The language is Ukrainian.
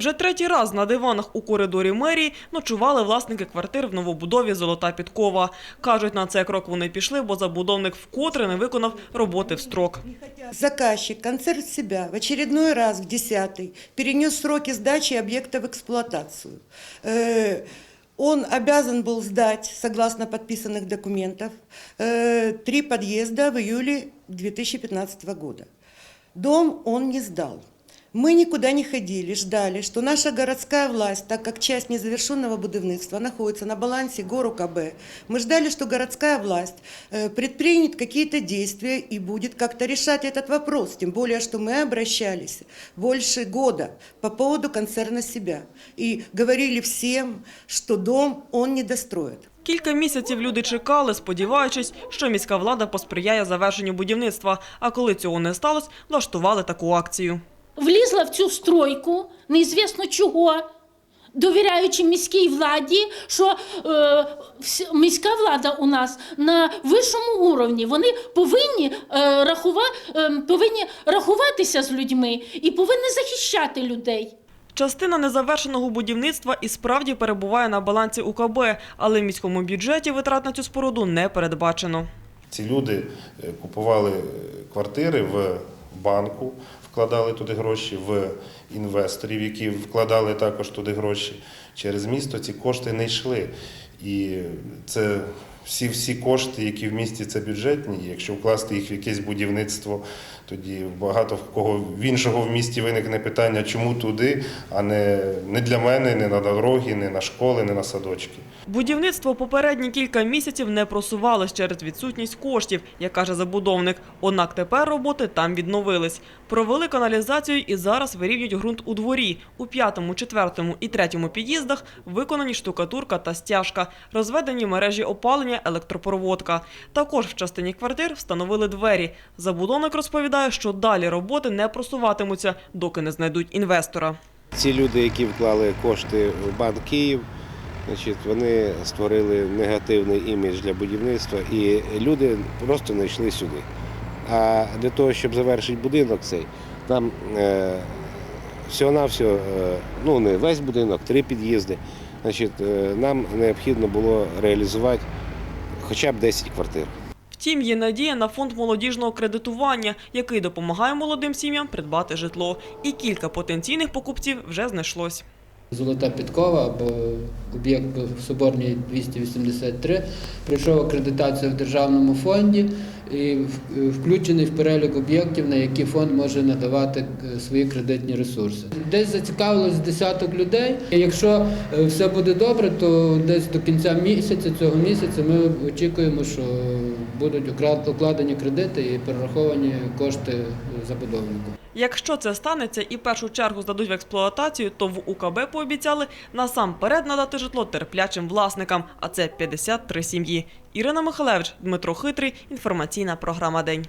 Вже третій раз на диванах у коридорі мерії ночували власники квартир в новобудові Золота Підкова. Кажуть, на цей крок вони пішли, бо забудовник вкотре не виконав роботи в строк. Заказчик концерт себя в очередной раз, в десятый, перенес сроки сдачи объекта в эксплуатацию. Э, Он обязан был сдать, согласно подписанных документов, э, три подъезда в июле 2015 года. Дом он не сдал. Мы никуда не ходили, ждали, что наша городская власть, так как часть незавершенного будівництва находится на балансе гору КБ, мы ждали, что городская власть э, предпримет какие-то действия и будет как-то решать этот вопрос. Тем более, что мы обращались больше года по поводу концерна себя и говорили всем, что дом он не достроит. Кілька місяців люди чекали, сподіваючись, що міська влада посприяє завершенню будівництва. А коли цього не сталося, влаштували таку акцію. влізла в цю стройку, неізвісно чого, довіряючи міській владі, що е, міська влада у нас на вищому уровні. Вони повинні, е, рахува, е, повинні рахуватися з людьми і повинні захищати людей. Частина незавершеного будівництва і справді перебуває на балансі УКБ, але в міському бюджеті витрат на цю споруду не передбачено. Ці люди е, купували е, квартири в банку, вкладали туди гроші в інвесторів, які вкладали також туди гроші. Через місто ці кошти не йшли. І це всі, всі кошти, які в місті це бюджетні. Якщо вкласти їх в якесь будівництво, тоді багато в кого в іншого в місті виникне питання, чому туди, а не, не для мене, не на дороги, не на школи, не на садочки. Будівництво попередні кілька місяців не просувалось через відсутність коштів, як каже забудовник. Однак тепер роботи там відновились. Провели каналізацію і зараз вирівнюють ґрунт у дворі. У п'ятому, четвертому і третьому під'їздах виконані штукатурка та стяжка, розведені мережі опалення, електропроводка. Також в частині квартир встановили двері. Забудовник розповідає, що далі роботи не просуватимуться, доки не знайдуть інвестора. Ці люди, які вклали кошти в банк Київ, значить, вони створили негативний імідж для будівництва, і люди просто не йшли сюди. А для того, щоб завершити будинок цей, нам е, всього-навсього, е, ну не весь будинок, три під'їзди. Значить, е, нам необхідно було реалізувати хоча б 10 квартир. Втім, є надія на фонд молодіжного кредитування, який допомагає молодим сім'ям придбати житло. І кілька потенційних покупців вже знайшлось. Золота підкова або об'єкт в Соборній 283 пройшов акредитацію в державному фонді і в- включений в перелік об'єктів, на які фонд може надавати е, свої кредитні ресурси. Десь зацікавилось десяток людей. Якщо е, все буде добре, то десь до кінця місяця цього місяця ми очікуємо, що будуть укладені кредити і перераховані кошти забудовнику. Якщо це станеться і першу чергу здадуть в експлуатацію, то в УКБ пообіцяли насамперед надати житло терплячим власникам, а це 53 сім'ї. Ірина Михалевич, Дмитро Хитрий, інформаційна програма День.